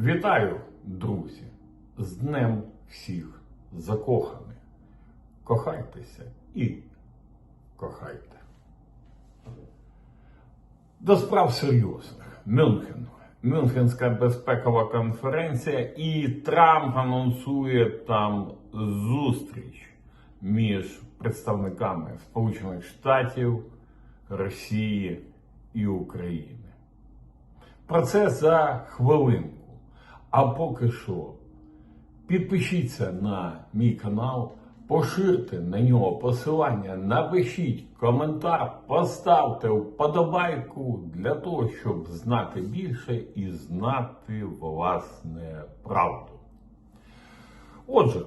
Вітаю, друзі, з Днем всіх закоханих. Кохайтеся і кохайте. До справ серйозних. Мюнхен. Мюнхенська безпекова конференція, і Трамп анонсує там зустріч між представниками Сполучених Штатів, Росії і України. Про це за хвилинку. А поки що, підпишіться на мій канал, поширте на нього посилання, напишіть коментар, поставте вподобайку для того, щоб знати більше і знати власне правду. Отже,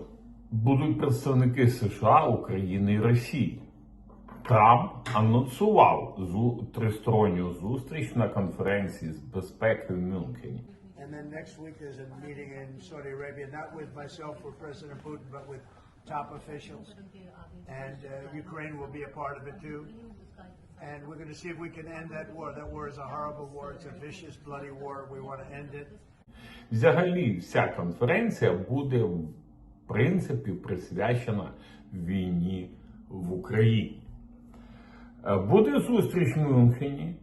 будуть представники США, України і Росії. Трамп анонсував тристоронню зустріч на конференції з безпеки в Мюнхені. And then next week there's a meeting in Saudi Arabia, not with myself or President Putin, but with top officials. And uh, Ukraine will be a part of it too. And we're going to see if we can end that war. That war is a horrible war. It's a vicious, bloody war. We want to end it. Взагалі, вся конференція буде в принципі присвячена війні в Україні. Е, Буде зустріч в Мюнхені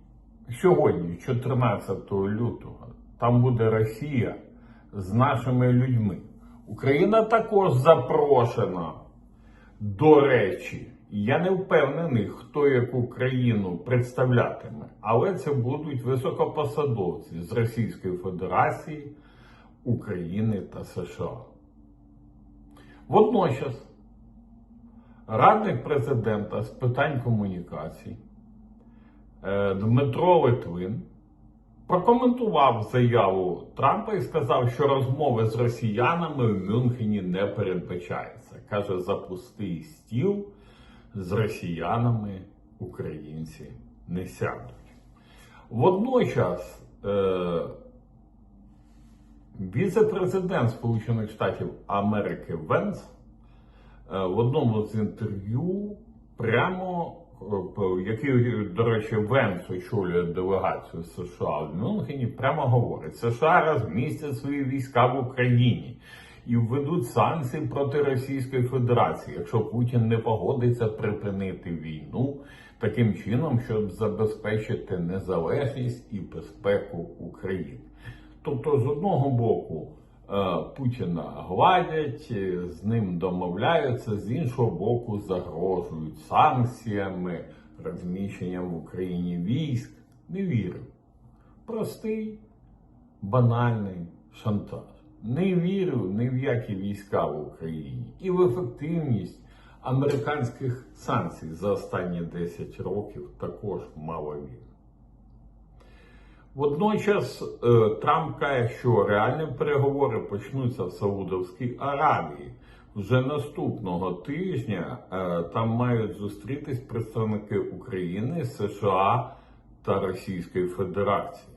сьогодні, 14 лютого. Там буде Росія з нашими людьми. Україна також запрошена. До речі, я не впевнений, хто яку країну представлятиме, але це будуть високопосадовці з Російської Федерації, України та США. Водночас, радник президента з питань комунікацій е, Дмитро Литвин прокоментував заяву Трампа і сказав, що розмови з росіянами в Мюнхені не передбачаються. Каже, за пустий стіл з росіянами українці не сядуть. Водночас е, віце-президент Сполучених Штатів Америки Венс е, в одному з інтерв'ю прямо, який, до речі, Венс очолює делегацію США в Мюнхені, прямо говорить: США розмістять свої війська в Україні і введуть санкції проти Російської Федерації, якщо Путін не погодиться припинити війну таким чином, щоб забезпечити незалежність і безпеку України. Тобто, з одного боку, е, Путіна гладять, е, з ним домовляються, з іншого боку, загрожують санкціями, розміщенням в Україні військ. Не вірю. Простий, банальний шантаж. Не вірю ні в які війська в Україні і в ефективність американських санкцій за останні 10 років також мало вірю. Водночас е, Трамп каже, що реальні переговори почнуться в Саудовській Аравії. Вже наступного тижня е, там мають зустрітись представники України, США та Російської Федерації.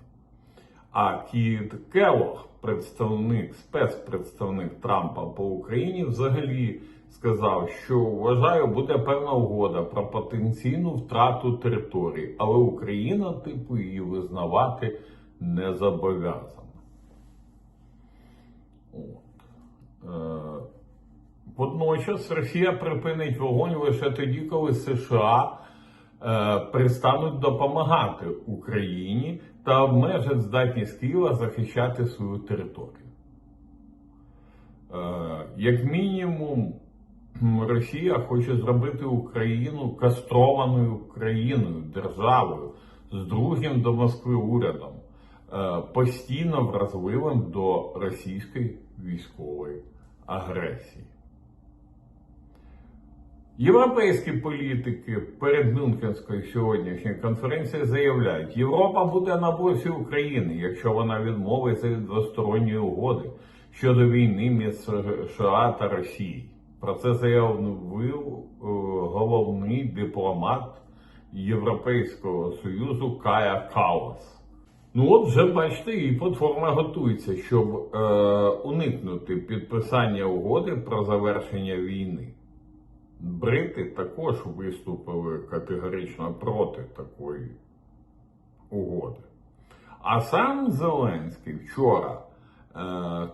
А Кіт Келлог, представник, спецпредставник Трампа по Україні, взагалі сказав, що вважаю, буде певна угода про потенційну втрату території, але Україна, типу, її визнавати не зобов'язана. Е, Водночас Росія припинить вогонь лише тоді, коли США е, перестануть допомагати Україні та обмежать здатність Києва захищати свою територію. Е, як мінімум, Росія хоче зробити Україну кастрованою країною, державою з другим до Москви урядом, е, постійно вразливим до російської військової агресії. Європейські політики перед Мюнхенською сьогоднішньою конференцією заявляють, Європа буде на боці України, якщо вона відмовиться від двосторонньої угоди щодо війни між США та Росією. Про це заявив е, головний дипломат Європейського Союзу Кая Калас. Ну от вже бачите, і платформа готується, щоб е, уникнути підписання угоди про завершення війни. Брити також виступили категорично проти такої угоди. А сам Зеленський вчора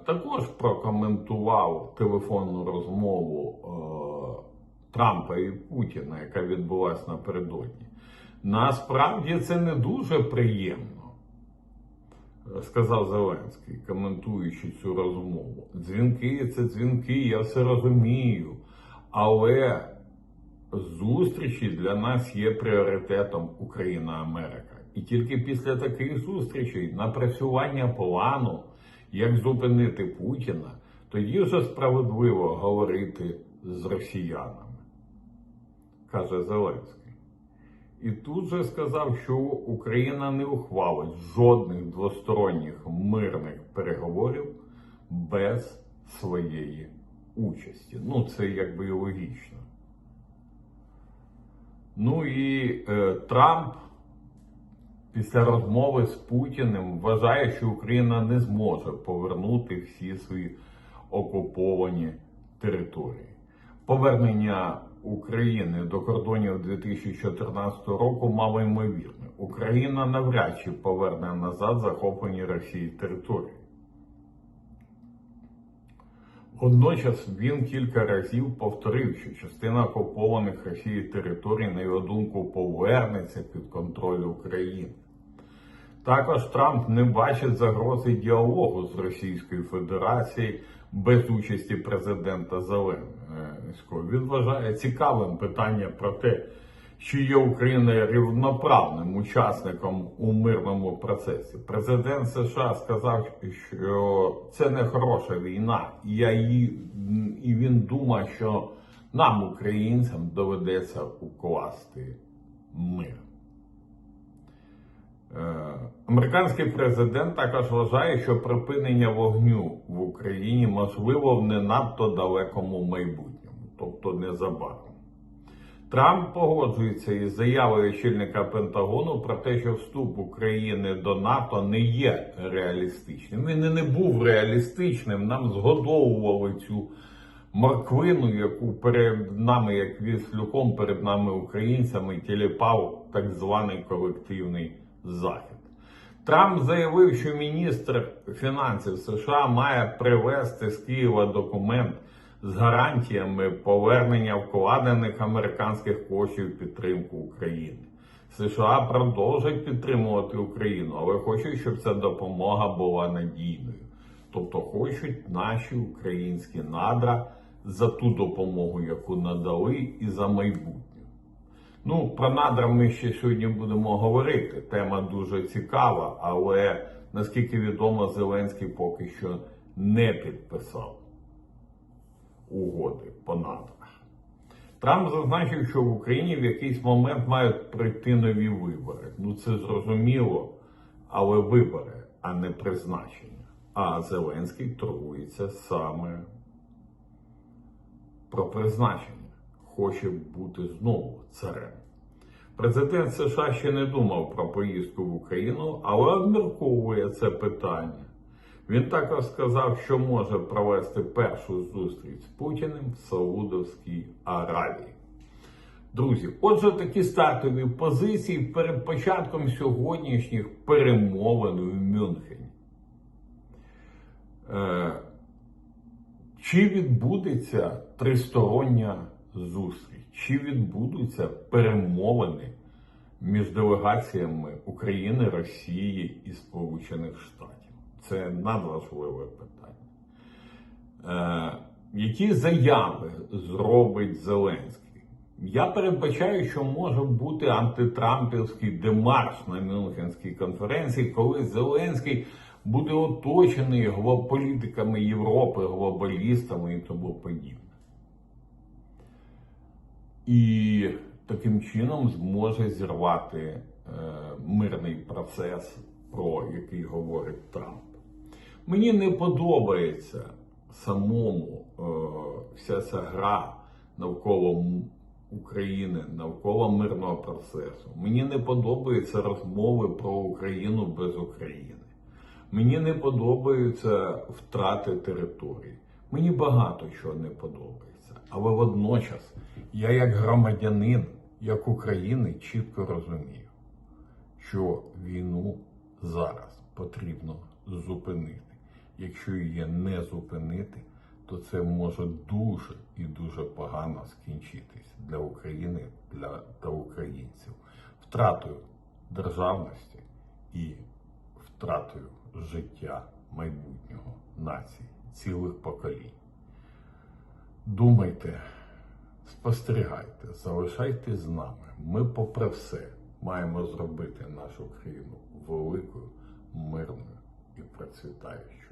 також прокоментував телефонну розмову е, Трампа і Путіна, яка відбулася напередодні. Насправді це не дуже приємно, е, сказав Зеленський, коментуючи цю розмову. Дзвінки це дзвінки, я все розумію. Але зустрічі для нас є пріоритетом Україна-Америка. І тільки після таких зустрічей напрацювання плану, як зупинити Путіна, тоді вже справедливо говорити з росіянами, каже Зеленський. І тут же сказав, що Україна не ухвалить жодних двосторонніх мирних переговорів без своєї участі. Ну, це якби і логічно. Ну і е, Трамп після розмови з Путіним вважає, що Україна не зможе повернути всі свої окуповані території. Повернення України до кордонів 2014 року мало ймовірне. Україна навряд чи поверне назад захоплені Росії території. Водночас він кілька разів повторив, що частина окупованих Росією територій, на його думку, повернеться під контроль України. Також Трамп не бачить загрози діалогу з Російською Федерацією без участі президента Зеленського. Він вважає цікавим питання про те, чи є Україна рівноправним учасником у мирному процесі. Президент США сказав, що це не хороша війна, і, я її, і він думає, що нам, українцям, доведеться укласти мир. Е, Американський президент також вважає, що припинення вогню в Україні можливо в не надто далекому майбутньому, тобто незабаром. Трамп погоджується із заявою очільника Пентагону про те, що вступ України до НАТО не є реалістичним. Він і не був реалістичним. Нам згодовували цю морквину, яку перед нами, як віслюком, перед нами українцями, тіліпав так званий колективний захід. Трамп заявив, що міністр фінансів США має привезти з Києва документ з гарантіями повернення вкладених американських коштів підтримку України. США продовжать підтримувати Україну, але хочуть, щоб ця допомога була надійною. Тобто хочуть наші українські надра за ту допомогу, яку надали, і за майбутнє. Ну, про надра ми ще сьогодні будемо говорити. Тема дуже цікава, але наскільки відомо, Зеленський поки що не підписав угоди по надрах. Трамп зазначив, що в Україні в якийсь момент мають прийти нові вибори. Ну це зрозуміло, але вибори, а не призначення. А Зеленський торгується саме про призначення. Хоче бути знову царем. Президент США ще не думав про поїздку в Україну, але обмірковує це питання. Він також сказав, що може провести першу зустріч з Путіним в Саудовській Аравії. Друзі, отже, такі стартові позиції перед початком сьогоднішніх перемовин в Мюнхені. Е, чи відбудеться тристороння зустріч? Чи відбудуться перемовини між делегаціями України, Росії і Сполучених Штатів? Це надважливе питання. Е, які заяви зробить Зеленський? Я передбачаю, що може бути антитрампівський демарш на Мюнхенській конференції, коли Зеленський буде оточений політиками Європи, глобалістами і тому подібне. І таким чином зможе зірвати е, мирний процес, про який говорить Трамп. Мені не подобається самому е, вся ця гра навколо України, навколо мирного процесу. Мені не подобаються розмови про Україну без України. Мені не подобаються втрати територій. Мені багато чого не подобається. Але водночас я, як громадянин, як України, чітко розумію, що війну зараз потрібно зупинити. якщо її не зупинити, то це може дуже і дуже погано скінчитись для України для, та українців втратою державності і втратою життя майбутнього нації, цілих поколінь. Думайте, спостерігайте, залишайтесь з нами. Ми, попри все, маємо зробити нашу країну великою, мирною і процвітаючою.